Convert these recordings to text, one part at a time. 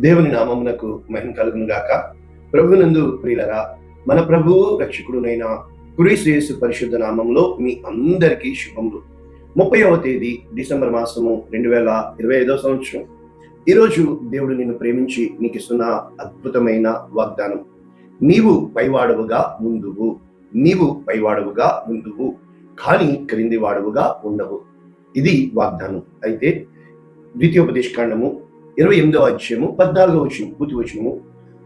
దేవుని నామమునకు మహిమ కలుగును గాక. ప్రభునందు ప్రియులరా మన ప్రభువు రక్షకుడునైన కురీశ్రేసు పరిశుద్ధ నామంలో మీ అందరికీ శుభములు. ముప్పైవ తేదీ డిసెంబర్ మాసము రెండు వేల ఇరవై ఐదవ సంవత్సరం. ఈరోజు దేవుడు నిన్ను ప్రేమించి నీకు ఇస్తున్న అద్భుతమైన వాగ్దానం. నీవు పైవాడవుగా ముందువు. నీవు పైవాడవుగా ముందువు. కానీ క్రింది వాడవుగా ఉండవు. ఇది వాగ్దానం. అయితే ద్వితీయోపదేశకాండము ఇరవై ఎనిమిదవ అధ్యాయము పద్నాలుగవ వచనం పూర్తి వచనము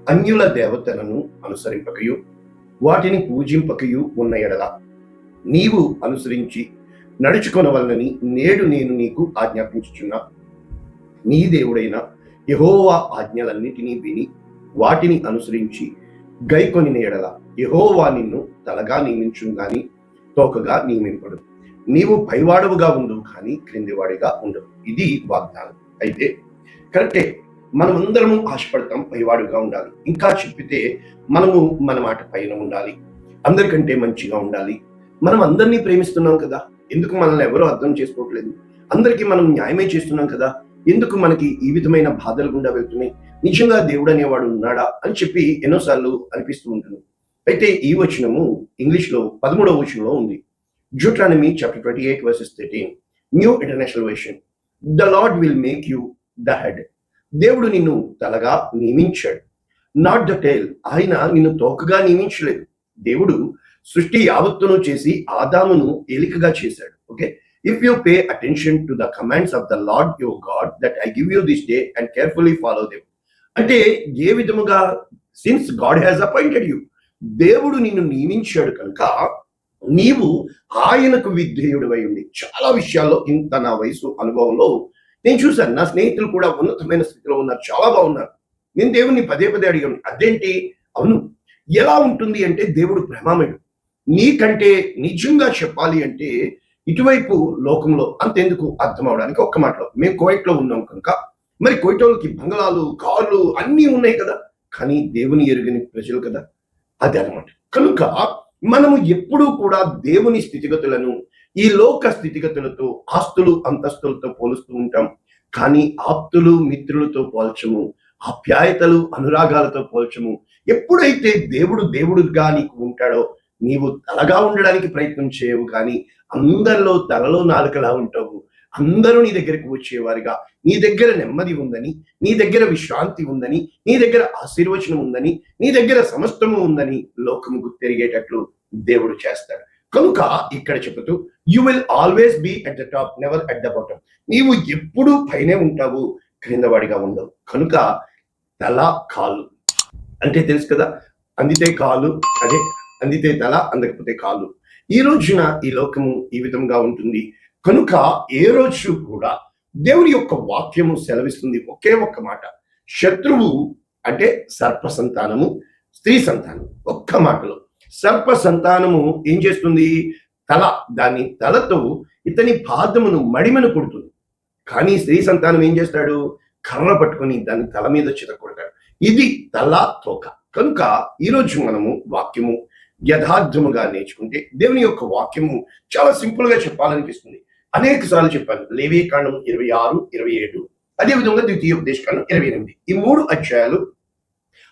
అన్యుల దేవతలను అనుసరింపకయు వాటిని పూజింపకయు ఉన్న ఎడల. నీవు అనుసరించి నడుచుకొనవలనని నేడు నేను నీకు ఆజ్ఞాపించుచున్నా. నీ దేవుడైన యహోవా ఆజ్ఞలన్నిటినీ విని వాటిని అనుసరించి గైకొని ఎడల. యహోవా నిన్ను తలగా నియమించు గాని తోకగా నియమింపడు. నీవు పైవాడవుగా ఉండు కానీ క్రిందివాడిగా ఉండవు. ఇది వాగ్దానం. అయితే కరెక్టే. మనం అందరము ఆశపడతాం పైవాడుగా ఉండాలి. ఇంకా చెప్పితే మనము మన మాట పైన ఉండాలి. అందరికంటే మంచిగా ఉండాలి. మనం అందరినీ ప్రేమిస్తున్నాం కదా. ఎందుకు మనల్ని ఎవరో అర్థం చేసుకోవట్లేదు? అందరికీ మనం న్యాయమే చేస్తున్నాం కదా. ఎందుకు మనకి ఈ విధమైన బాధలు గుండా వెళ్తున్నాయి? నిజంగా దేవుడు అనేవాడు ఉన్నాడా? అని చెప్పి ఎన్నోసార్లు అనిపిస్తూ ఉంటుంది. అయితే ఈ వచనము ఇంగ్లీష్లో పదమూడవ వచనంలో ఉంది. Deuteronomy chapter twenty eight verses thirteen New International Version the Lord will make you the head. దేవుడు నిన్ను తలగా నియమించాడు. నాట్ ద టైల్ ఆయన నిన్ను తోకగా నియమించలేదు. దేవుడు సృష్టి యావత్తును చేసి ఆదామును ఏలికగా చేశాడు. Okay if you pay attention to the commands of the Lord your God that I give you this day and carefully follow them అంటే ఏ విధముగా since God has appointed you దేవుడు నిన్ను నియమించాడు కనుక నీవు ఆయనకు విధేయుడివై ఉంది చాలా విషయాల్లో ఇంత నా వయసు అనుభవంలో నేను చూశాను నా స్నేహితులు కూడా ఉన్నతమైన స్థితిలో ఉన్నారు చాలా బాగున్నారు. నేను దేవుణ్ణి పదే పదే అడిగాను అదేంటి? అవును ఎలా ఉంటుంది అంటే దేవుడు ప్రేమామయుడు. నీకంటే నిజంగా చెప్పాలి అంటే ఇటువైపు లోకంలో అంతెందుకు అర్థం అవడానికి ఒక్క మాటలో మేము కోయిట్లో ఉన్నాం కనుక మరి కోయిటోళ్ళకి బంగళాలు కార్లు అన్నీ ఉన్నాయి కదా కానీ దేవుని ఎరుగని ప్రజలు కదా అదే అనమాట కనుక మనము ఎప్పుడూ కూడా దేవుని స్థితిగతులను ఈ లోక స్థితిగతులతో ఆస్తులు అంతస్తులతో పోలుస్తూ ఉంటాం. కానీ ఆప్తులు మిత్రులతో పోల్చము. ఆప్యాయతలు అనురాగాలతో పోల్చము. ఎప్పుడైతే దేవుడు దేవుడుగా నీకు ఉంటాడో నీవు తలగా ఉండడానికి ప్రయత్నం చేయవు కానీ అందరిలో తలలో నాలుకలా ఉంటావు. అందరూ నీ దగ్గరకు వచ్చేవారిగా. నీ దగ్గర నెమ్మది ఉందని నీ దగ్గర విశ్రాంతి ఉందని నీ దగ్గర ఆశీర్వచనం ఉందని నీ దగ్గర సమస్తము ఉందని లోకము గుర్తెరిగేటట్లు దేవుడు చేస్తాడు. కనుక ఇక్కడ చెబుతూ you will always be at the top never at the bottom నీవు ఎప్పుడూ పైనే ఉంటావు క్రిందవాడిగా ఉండవు. కనుక తల కాలు. అంటే తెలుసు కదా అందితే కాలు అదే అందితే తల అందకపోతే కాలు. ఈ రోజున ఈ లోకము ఈ విధంగా ఉంటుంది. కనుక ఏ రోజు కూడా దేవుని యొక్క వాక్యము సెలవిస్తుంది ఒకే ఒక్క మాట. శత్రువు అంటే సర్ప సంతానము స్త్రీ సంతానం ఒక్క మాటలో. సర్ప సంతానము ఏం చేస్తుంది? తల దాని తలతో ఇతని పాదమును మడిమను కొడుతుంది. కానీ స్త్రీ సంతానం ఏం చేస్తాడు? కర్ర పట్టుకొని దాని తల మీద చితకొడతాడు ఇది తల తోక. కనుక ఈరోజు మనము వాక్యము యథార్థముగా నేర్చుకుంటే దేవుని యొక్క వాక్యము చాలా సింపుల్గా చెప్పాలనిపిస్తుంది. అనేక సార్లు చెప్పాను. లేవీ కాండం ఇరవై ఆరు ఇరవై ఏడు. అదేవిధంగా ద్వితీయ ఉపదేశకాండం ఇరవై ఎనిమిది. ఈ మూడు అధ్యాయాలు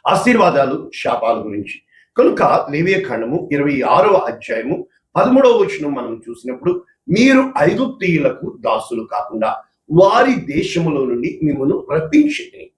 ఆశీర్వాదాలు శాపాల గురించి. కనుక లేవీ కాండము ఇరవై ఆరవ అధ్యాయము పదమూడవ వచనం మనం చూసినప్పుడు మీరు ఐగుప్తీయులకు దాసులు కాకుండా వారి దేశములో నుండి మిమ్మల్ని రప్పించింది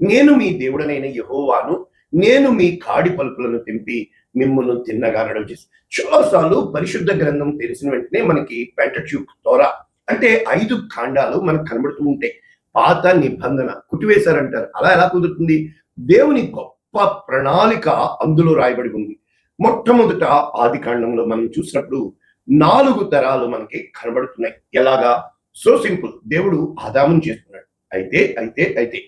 నేను మీ దేవుడనైన యహోవాను నేను మీ కాడి పలుపులను తెంపి మిమ్మల్ని తిన్నగా నడవ చేసి. చాలాసార్లు పరిశుద్ధ గ్రంథం తెలిసిన వెంటనే మనకి పెంటచ్యూక్ తోరా అంటే ఐదు కాండాలు మనకు కనబడుతూ ఉంటాయి పాత నిబంధన కుట్టివేశారంటారు. అలా ఎలా కుదురుతుంది? దేవుని గొప్ప ప్రణాళిక అందులో రాయబడి ఉంది. మొట్టమొదట ఆది కాండంలో మనం చూసినప్పుడు నాలుగు తరాలు మనకి కనబడుతున్నాయి. ఎలాగా? So simple. దేవుడు ఆదామం చేస్తున్నాడు. అయితే అయితే అయితే.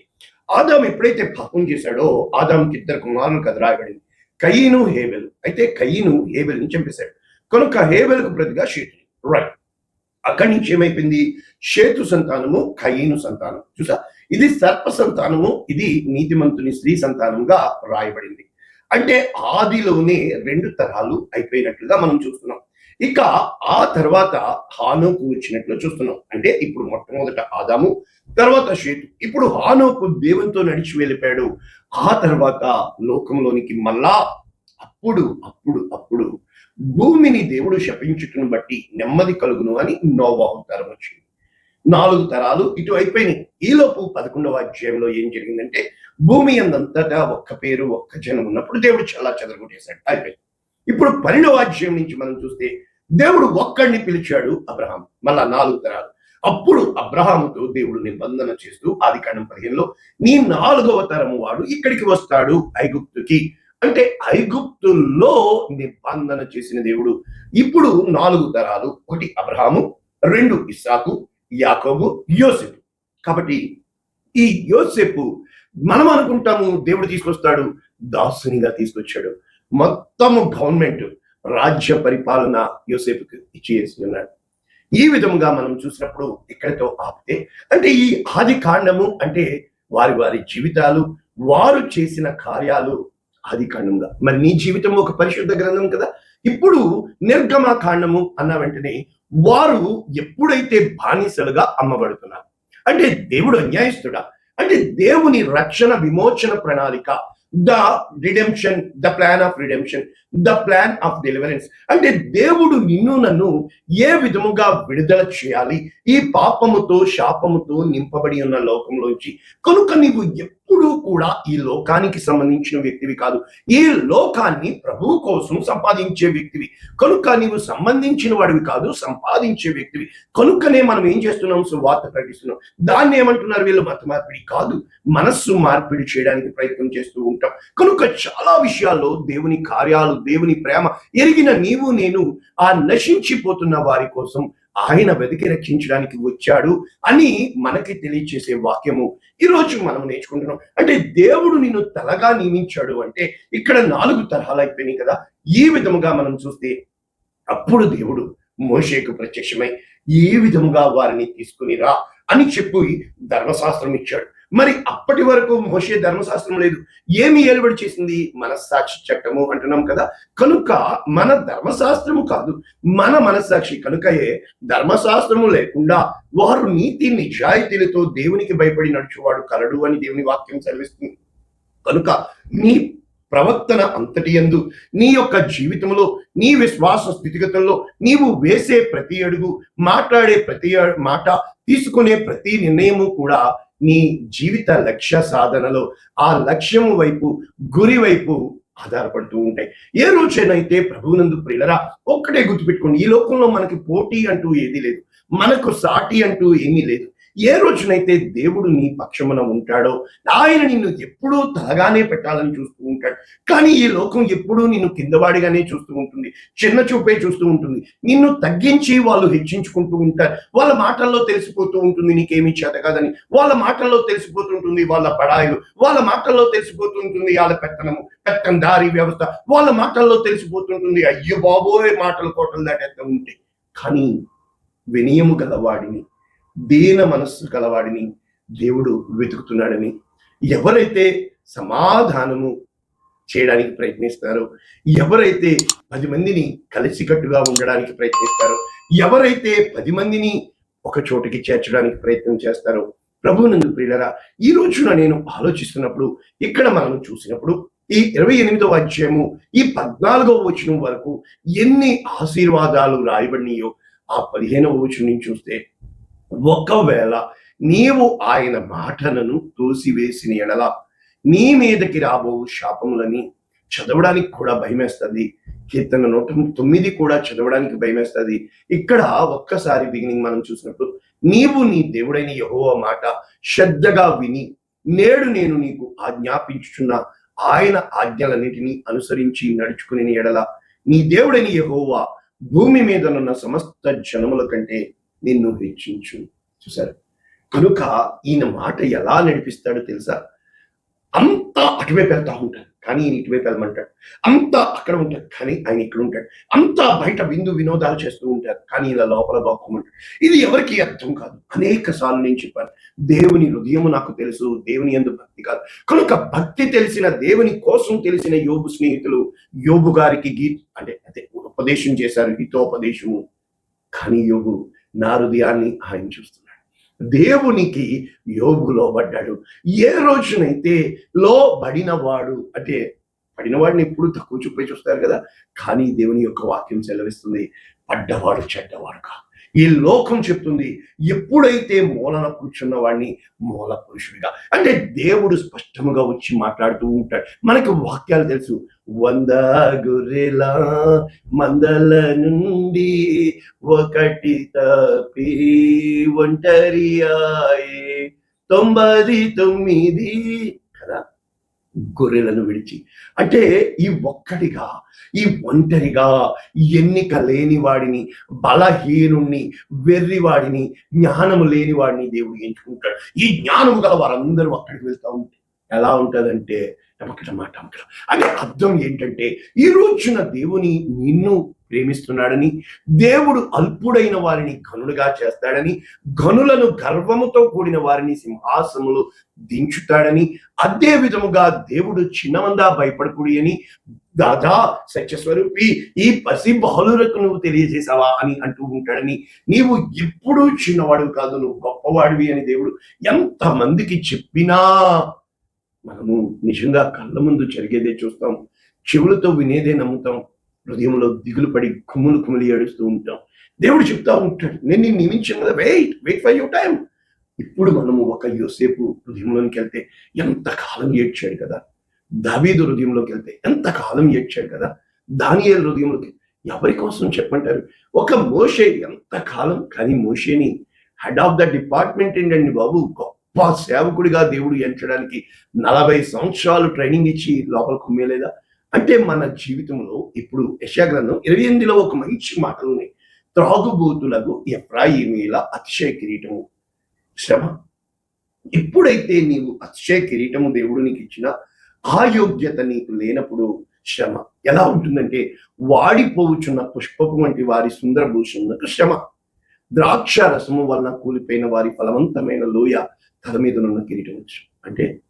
ఆదాం ఎప్పుడైతే పాపం చేశాడో ఆదాంకి ఇద్దరు కుమారులు కథ రాయబడింది. కయ్యను హేబెలు. అయితే కయ్యను హేబెల్ని చంపేశాడు. కనుక హేబెల్కు ప్రతిగా షేతు. రైట్ అక్కడి నుంచి ఏమైపోయింది? షేతు సంతానము కయ్యను సంతానం. చూసా ఇది సర్ప సంతానము ఇది నీతిమంతుని స్త్రీ సంతానంగా రాయబడింది అంటే ఆదిలోనే రెండు తరాలు అయిపోయినట్లుగా మనం చూస్తున్నాం. ఇక ఆ తర్వాత హానోకు వచ్చినట్లు చూస్తున్నాం. అంటే ఇప్పుడు మొట్టమొదట ఆదాము తర్వాత షేతు. ఇప్పుడు హానోకు దేవునితో నడిచి వెళ్ళిపోయాడు. ఆ తర్వాత లోకంలోనికి మళ్ళా అప్పుడు అప్పుడు అప్పుడు భూమిని దేవుడు శపించుటను బట్టి నెమ్మది కలుగును అని నోవాహు తరం వచ్చింది. నాలుగు తరాలు ఇటు అయిపోయినాయి. ఈలోపు పదకొండవ అధ్యాయంలో ఏం జరిగిందంటే భూమి అందంతటా ఒక్క పేరు ఒక్క జనం ఉన్నప్పుడు దేవుడు చాలా చెదరగొట్టేశాడు. అయిపోయింది. ఇప్పుడు పన్నెండవ అధ్యాయం నుంచి మనం చూస్తే దేవుడు ఒక్కడిని పిలిచాడు అబ్రహాం. మళ్ళా నాలుగు తరాలు. అప్పుడు అబ్రహాముతో దేవుడు నిబంధన చేస్తూ ఆది కాండం పదిహేనులో నీ నాలుగవ తరము వాడు ఇక్కడికి వస్తాడు ఐగుప్తుకి. అంటే ఐగుప్తుల్లో నిబంధన చేసిన దేవుడు. ఇప్పుడు నాలుగు తరాలు ఒకటి అబ్రహాము రెండు ఇస్సాకు యాకోబు యోసెపు. కాబట్టి ఈ యోసెపు మనం అనుకుంటాము దేవుడు తీసుకొస్తాడు దాసునిగా తీసుకొచ్చాడు. మొత్తము గవర్నమెంట్ రాజ్య పరిపాలన యోసేపుకి ఇచ్చేసి ఉన్నాడు. ఈ విధముగా మనం చూసినప్పుడు ఇక్కడితో ఆపితే అంటే ఈ ఆది కాండము అంటే వారి వారి జీవితాలు వారు చేసిన కార్యాలు ఆది కాండంగా. మరి నీ జీవితం ఒక పరిశుద్ధ గ్రంథం కదా? ఇప్పుడు నిర్గమ కాండము అన్న వెంటనే వారు ఎప్పుడైతే బానిసలుగా అమ్మబడుతున్నారు? అంటే దేవుడు అన్యాయస్తుడా? అంటే దేవుని రక్షణ విమోచన ప్రణాళిక the redemption the plan of redemption the plan of deliverance అంటే దేవుడు నిన్ను నన్ను ఏ విధముగా విడుదల చేయాలి? ఈ పాపముతో శాపముతో నింపబడి ఉన్న లోకంలోంచి. కనుక నీవు ఎప్పుడూ కూడా ఈ లోకానికి సంబంధించిన వ్యక్తివి కాదు. ఈ లోకాన్ని ప్రభువు కోసం సంపాదించే వ్యక్తివి. కనుక నీవు సంబంధించిన వాడివి కాదు సంపాదించే వ్యక్తివి. కనుకనే మనం ఏం చేస్తున్నాం? సువార్త ప్రకటిస్తున్నాం. దాన్ని ఏమంటున్నారు వీళ్ళు? మత మార్పిడి కాదు. మనస్సు మార్పిడి చేయడానికి ప్రయత్నం చేస్తూ ఉంటాం. కనుక చాలా విషయాల్లో దేవుని కార్యాలు దేవుని ప్రేమ ఎరిగిన నీవు నేను ఆ నశించిపోతున్న వారి కోసం ఆయన వెతికి రక్షించడానికి వచ్చాడు అని మనకి తెలియచేసే వాక్యము. ఈ రోజు మనం నేర్చుకుంటున్నాం. అంటే దేవుడు నిన్ను తలగా నియమించాడు అంటే ఇక్కడ నాలుగు తరహాలు అయిపోయినాయి కదా. ఈ విధముగా మనం చూస్తే అప్పుడు దేవుడు మోషేకు ప్రత్యక్షమై ఏ విధముగా వారిని తీసుకుని రా అని చెప్పి ధర్మశాస్త్రం ఇచ్చాడు. మరి అప్పటి వరకు మోషే ధర్మశాస్త్రం లేదు. ఏమి ఏలుబడి చేసింది? మనస్సాక్షి చట్టము అంటున్నాం కదా. కనుక మన ధర్మశాస్త్రము కాదు మన మనస్సాక్షి. కనుకయే ధర్మశాస్త్రము లేకుండా వారు నీతి నిజాయితీలతో దేవునికి భయపడి నడుచువాడు కలడు అని దేవుని వాక్యం సెలవిస్తుంది. కనుక నీ ప్రవర్తన అంతటి యందు నీ యొక్క జీవితంలో నీ విశ్వాస స్థితిగతుల్లో నీవు వేసే ప్రతి అడుగు మాట్లాడే ప్రతి మాట తీసుకునే ప్రతి నిర్ణయము కూడా నీ జీవిత లక్ష్య సాధనలో ఆ లక్ష్యం వైపు గురి వైపు ఆధారపడుతూ ఉంటాయి. ఏ రోజైనైతే ప్రభువునందు ప్రియులరా ఒక్కటే గుర్తుపెట్టుకోండి ఈ లోకంలో మనకి పోటీ అంటూ ఏది లేదు. మనకు సాటి అంటూ ఏమీ లేదు. ఏ రోజునైతే దేవుడు నీ పక్షమున ఉంటాడో ఆయన నిన్ను ఎప్పుడూ తలగానే పెట్టాలని చూస్తూ ఉంటాడు. కానీ ఈ లోకం ఎప్పుడూ నిన్ను కిందవాడిగానే చూస్తూ ఉంటుంది చిన్న చూపే చూస్తూ ఉంటుంది. నిన్ను తగ్గించి వాళ్ళు హెచ్చించుకుంటూ ఉంటారు. వాళ్ళ మాటల్లో తెలిసిపోతూ ఉంటుంది నీకేమీ చేత కాదని. వాళ్ళ మాటల్లో తెలిసిపోతుంటుంది వాళ్ళ బడాయిలు వాళ్ళ మాటల్లో తెలిసిపోతుంటుంది వాళ్ళ పెత్తనము పెత్తందారి వ్యవస్థ. వాళ్ళ మాటల్లో తెలిసిపోతుంటుంది అయ్యో బాబోయ్ మాటలు కోటలు దాటేస్తూ ఉంటాయి. కానీ వినయము గలవాడిని దీన మనస్సు కలవాడిని దేవుడు వెతుకుతున్నాడని ఎవరైతే సమాధానము చేయడానికి ప్రయత్నిస్తారో ఎవరైతే పది మందిని కలిసికట్టుగా ఉండడానికి ప్రయత్నిస్తారో ఎవరైతే పది మందిని ఒక చోటికి చేర్చడానికి ప్రయత్నం చేస్తారో ప్రభువునందు ప్రియులరా ఈ రోజున నేను ఆలోచిస్తున్నప్పుడు ఇక్కడ మనం చూసినప్పుడు ఈ ఇరవై ఎనిమిదవ అధ్యాయము ఈ పద్నాలుగవ వచనం వరకు ఎన్ని ఆశీర్వాదాలు రాయబడినాయో ఆ పదిహేనవ వచనం నుంచి చూస్తే ఒకవేళ నీవు ఆయన మాటలను తోసివేసిన ఎడల నీ మీదకి రాబో శాపములని చదవడానికి కూడా భయమేస్తుంది. కీర్తన నూట తొమ్మిది కూడా చదవడానికి భయమేస్తుంది. ఇక్కడ ఒక్కసారి బిగినింగ్ మనం చూసినప్పుడు నీవు నీ దేవుడైన యెహోవా మాట శ్రద్ధగా విని నేడు నేను నీకు ఆజ్ఞాపించుచున్న ఆయన ఆజ్ఞలన్నిటినీ అనుసరించి నడుచుకుని ఎడల నీ దేవుడైన యహోవా భూమి మీదనున్న సమస్త జనముల కంటే నిన్ను హెచ్చించు. చూశారు? కనుక ఈయన మాట ఎలా నడిపిస్తాడో తెలుసా? అంతా అటువైపు వెళ్తా ఉంటాడు. కానీ ఈయన ఇటువైపు వెళ్ళమంటాడు. అంతా అక్కడ ఉంటాడు. కానీ ఆయన ఇక్కడ ఉంటాడు. అంతా బయట విందు వినోదాలు చేస్తూ ఉంటారు కానీ ఇలా లోపల బాక్కుమంటాడు ఇది ఎవరికి అర్థం కాదు. అనేక సార్లు నేను చెప్పాను. దేవుని హృదయము నాకు తెలుసు. దేవుని ఎందు భక్తి కాదు. కనుక భక్తి తెలిసిన దేవుని కోసం తెలిసిన యోబు స్నేహితులు యోబు గారికి గీ అంటే అదే ఉపదేశం చేశారు. హితోపదేశము కానీ యోగు నా హృదయాన్ని ఆయన చూస్తున్నాడు. దేవునికి యోగు లోబడ్డాడు ఏ రోజునైతే లోబడిన వాడు అంటే పడినవాడిని ఎప్పుడు తక్కువ చూపే చూస్తారు కదా కానీ దేవుని యొక్క వాక్యం సెలవిస్తుంది పడ్డవాడు చెడ్డవాడు కాదు ఈ లోకం చెప్తుంది ఎప్పుడైతే మూలన కూర్చున్న వాడిని మూల పురుషుడిగా. అంటే దేవుడు స్పష్టముగా వచ్చి మాట్లాడుతూ ఉంటాడు. మనకి వాక్యాలు తెలుసు. వంద గొర్రెల మందల నుండి ఒకటి తప్పి ఒంటరి ఆయే. తొంభై తొమ్మిది గొర్రెలను విడిచి. అంటే ఈ ఒక్కడిగా ఈ ఒంటరిగా ఎన్నిక లేని వాడిని బలహీనుణ్ణి వెర్రివాడిని జ్ఞానము లేని వాడిని దేవుడు ఎంచుకుంటాడు. ఈ జ్ఞానము గల వారందరూ అక్కడికి వెళ్తూ ఉంటారు ఎలా ఉంటుందంటే టమకటమా టమకట. అంటే అర్థం ఏంటంటే ఈ రోజున దేవుని నిన్ను ప్రేమిస్తున్నాడని దేవుడు అల్పుడైన వారిని ఘనులుగా చేస్తాడని గనులను గర్వముతో కూడిన వారిని సింహాసములు దించుతాడని అదే విధముగా దేవుడు చిన్నమందా భయపడకూడి అని దాదా సత్యస్వరూపి ఈ పసి బహుళులకు నువ్వు తెలియజేసావా అని అంటూ ఉంటాడని నీవు ఎప్పుడూ చిన్నవాడు కాదు నువ్వు గొప్పవాడివి అని దేవుడు ఎంత మందికి చెప్పినా మనము నిజంగా కళ్ళ ముందు జరిగేదే చూస్తాం. చెవులతో వినేదే నమ్ముతాం. హృదయంలో దిగులు పడి కుమ్ములు కుమ్ములు ఏడుస్తూ ఉంటాం. దేవుడు చెప్తా ఉంటాడు నేను నిన్ను నియమించాను కదా? Wait wait for you time ఇప్పుడు మనము ఒక యోసేపు హృదయంలోనికి వెళ్తే ఎంత కాలం ఏడ్చాడు కదా? దావీదు హృదయంలోకి వెళ్తే ఎంత కాలం ఏడ్చాడు కదా? దాని హృదయంలోకి ఎవరి కోసం చెప్పంటారు ఒక మోషే ఎంత కాలం? కానీ మోషేని హెడ్ ఆఫ్ ద డిపార్ట్మెంట్ ఏంటండి బాబు? గొప్ప సేవకుడిగా దేవుడు ఎంచడానికి నలభై సంవత్సరాలు ట్రైనింగ్ ఇచ్చి లోపల కుమ్మేలేదా అంటే మన జీవితంలో ఇప్పుడు యశాగ్రంథం ఇరవై ఎనిమిదిలో ఒక మంచి మాటలు ఉన్నాయి. త్రాగుబోతులకు ఎఫ్రాయిమీల అతిశయ కిరీటము. శ్రమ. ఎప్పుడైతే నీవు అతిశయ కిరీటము దేవుడు నీకు ఇచ్చిన ఆ యోగ్యత నీకు లేనప్పుడు శ్రమ. ఎలా ఉంటుందంటే వాడిపోవుచున్న పుష్పపు వంటి వారి సుందర భూషణకు శ్రమ. ద్రాక్ష రసము వలన కూలిపోయిన వారి ఫలవంతమైన లోయ తల మీద ఉన్న కిరీటం అంటే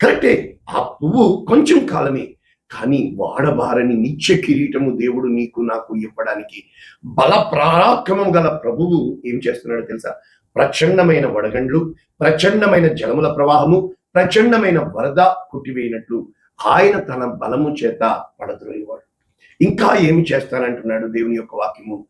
కరెక్టే ఆ పువ్వు కొంచెం కాలమే కానీ వాడబారని నిత్య కిరీటము దేవుడు నీకు నాకు ఇవ్వడానికి బల పరాక్రమం గల ప్రభువు ఏం చేస్తున్నాడో తెలుసా? ప్రచండమైన వడగండ్లు ప్రచండమైన జలముల ప్రవాహము ప్రచండమైన వరద కుట్టివేయినట్లు ఆయన తన బలము చేత పడద్రోయేవాడు. ఇంకా ఏమి చేస్తానంటున్నాడు దేవుని యొక్క వాక్యము?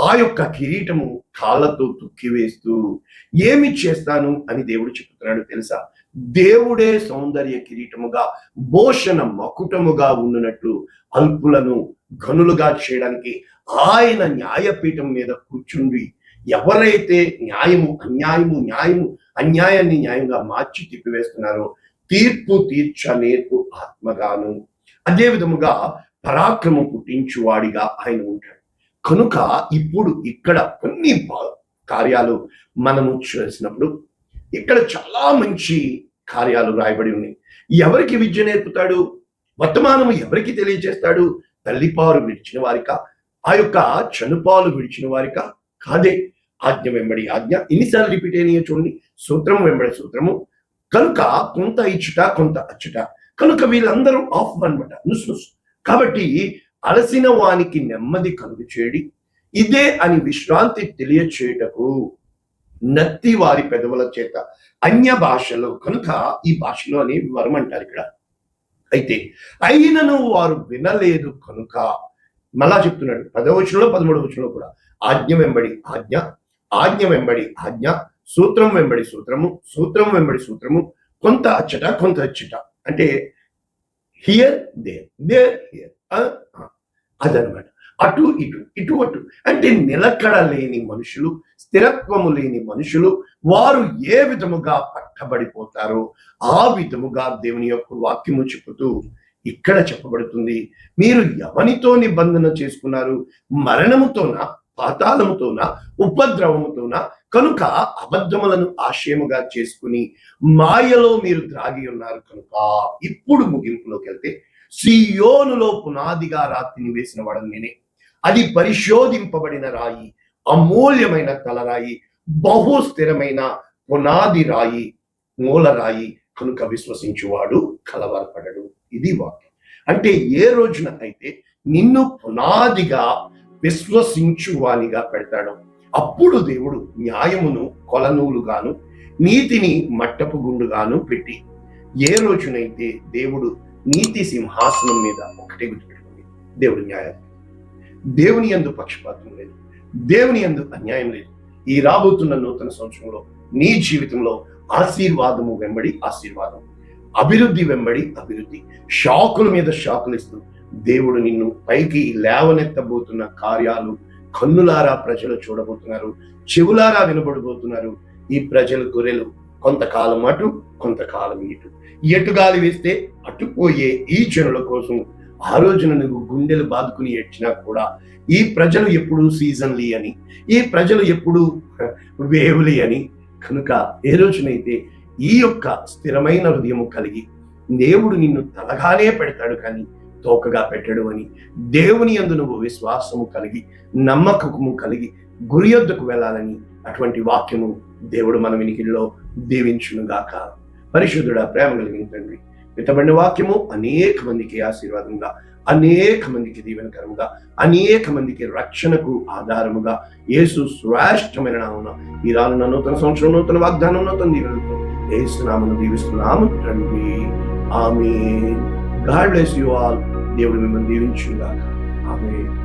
ఆ యొక్క కిరీటము కాళ్ళతో తుక్కివేస్తూ ఏమి చేస్తాను అని దేవుడు చెప్తున్నాడు తెలుసా? దేవుడే సౌందర్య కిరీటముగా భూషణ మకుటముగా ఉన్నట్టు అల్పులను ఘనులుగా చేయడానికి ఆయన న్యాయపీఠం మీద కూర్చుండి ఎవరైతే న్యాయము అన్యాయము న్యాయము అన్యాయాన్ని న్యాయంగా మార్చి తిప్పివేస్తున్నారో తీర్పు తీర్చ నేర్పు ఆత్మగాను. అదే విధముగా పరాక్రమం పుట్టించువాడిగా ఆయన ఉంటాడు. కనుక ఇప్పుడు ఇక్కడ కొన్ని కార్యాలు మనము చేసినప్పుడు ఇక్కడ చాలా మంచి కార్యాలు రాయబడి ఉన్నాయి. ఎవరికి విద్య నేర్పుతాడు? వర్తమానము ఎవరికి తెలియజేస్తాడు తల్లిపారు విడిచిన వారిక ఆ యొక్క చనుపాలు విడిచిన వారిక కాదే. ఆజ్ఞ వెంబడి ఆజ్ఞ ఎన్నిసార్లు రిపీట్ అయినాయో చూడండి. సూత్రము వెంబడి సూత్రము. కనుక కొంత ఇచ్చుట కొంత అచ్చుట. కనుక వీళ్ళందరూ ఆఫ్ అనమాట కాబట్టి అలసిన వానికి నెమ్మది కలుగు చేడి ఇదే అని విశ్రాంతి తెలియచేయుటకు నత్తి వారి పెదవుల చేత అన్య భాషలో కనుక ఈ భాషలో అని వరం అంటారు ఇక్కడ. అయితే అయినను వారు వినలేదు కనుక మళ్ళా చెప్తున్నాడు. పదవచనంలో పదమూడు వచనంలో కూడా ఆజ్ఞ వెంబడి ఆజ్ఞ ఆజ్ఞ వెంబడి ఆజ్ఞ సూత్రం వెంబడి సూత్రము సూత్రం వెంబడి సూత్రము కొంత అచ్చట కొంత అచ్చట. అంటే హియర్ దేర్ దేర్ హియర్ అదనమాట అటు ఇటు ఇటు అటు. అంటే నిలకడ లేని మనుషులు స్థిరత్వము లేని మనుషులు వారు ఏ విధముగా పట్టబడిపోతారో ఆ విధముగా దేవుని యొక్క వాక్యము చెబుతూ ఇక్కడ చెప్పబడుతుంది. మీరు ఎవనితో నిబంధన చేసుకున్నారు? మరణముతోన పాతాళముతోన ఉపద్రవముతోన? కనుక అబద్ధములను ఆశయముగా చేసుకుని మాయలో మీరు ద్రాగి ఉన్నారు కనుక ఇప్పుడు ముగింపులోకి వెళ్తే సియోనులో పునాదిగా రాత్రిని వేసిన వాడని నేనే అది పరిశోధింపబడిన రాయి అమూల్యమైన తలరాయి బహు స్థిరమైన పునాది రాయి మూల రాయి కనుక విశ్వసించువాడు కలవరపడడు. ఇది వాక్యం. అంటే ఏ రోజున అయితే నిన్ను పునాదిగా విశ్వసించువానిగా పెడతాడు అప్పుడు దేవుడు న్యాయమును కొలనూలుగాను నీతిని మట్టపు గుండుగాను పెట్టి ఏ రోజునైతే దేవుడు నీతి సింహాసనం మీద ఒకటే గుర్తుపెట్టుకుంది దేవుడు న్యాయం. దేవుని యందు పక్షపాతం లేదు. దేవుని యందు అన్యాయం లేదు. ఈ రాబోతున్న నూతన సంవత్సరంలో నీ జీవితంలో ఆశీర్వాదము వెంబడి ఆశీర్వాదం. అభివృద్ధి వెంబడి అభివృద్ధి. షాకుల మీద షాకులు ఇస్తూ దేవుడు నిన్ను పైకి లేవనెత్తబోతున్న కార్యాలు కన్నులారా ప్రజలు చూడబోతున్నారు. చెవులారా వినబడబోతున్నారు. ఈ ప్రజల గొర్రెలు కొంతకాలం అటు కొంతకాలం ఇటు. ఎటు గాలి వేస్తే అటుపోయే ఈ జనుల కోసం ఆ రోజున నువ్వు గుండెలు బాదుకుని ఏడ్చినా కూడా ఈ ప్రజలు ఎప్పుడు సీజన్లీ అని ఈ ప్రజలు ఎప్పుడు వేవులి అని. కనుక ఏ రోజునైతే ఈ యొక్క స్థిరమైన హృదయము కలిగి దేవుడు నిన్ను తలగానే పెడతాడు కానీ తోకగా పెట్టడు అని దేవుని అందు నువ్వు విశ్వాసము కలిగి నమ్మకము కలిగి గురి యొద్దకు వెళ్ళాలని అటువంటి వాక్యము దేవుడు మన వినికిల్లో దీవించునుగాక. పరిశుద్ధుడ ప్రేమ కలిగిన తండ్రి విత్తబడిన వాక్యము అనేక మందికి ఆశీర్వాదంగా అనేక మందికి దీవెనకరముగా అనేక మందికి రక్షణకు ఆధారముగా యేసు శ్రేష్టమైన నామన ఈ రానున్న నూతన సంవత్సరం నూతన వాగ్దానం నూతన దీవెనతో ఏసునామను దీవిస్తున్నాము తండ్రి. ఆమె గాడ్ బ్లెస్ యు ఆల్. దేవుడు మిమ్మల్ని దీవించుగాక ఆమె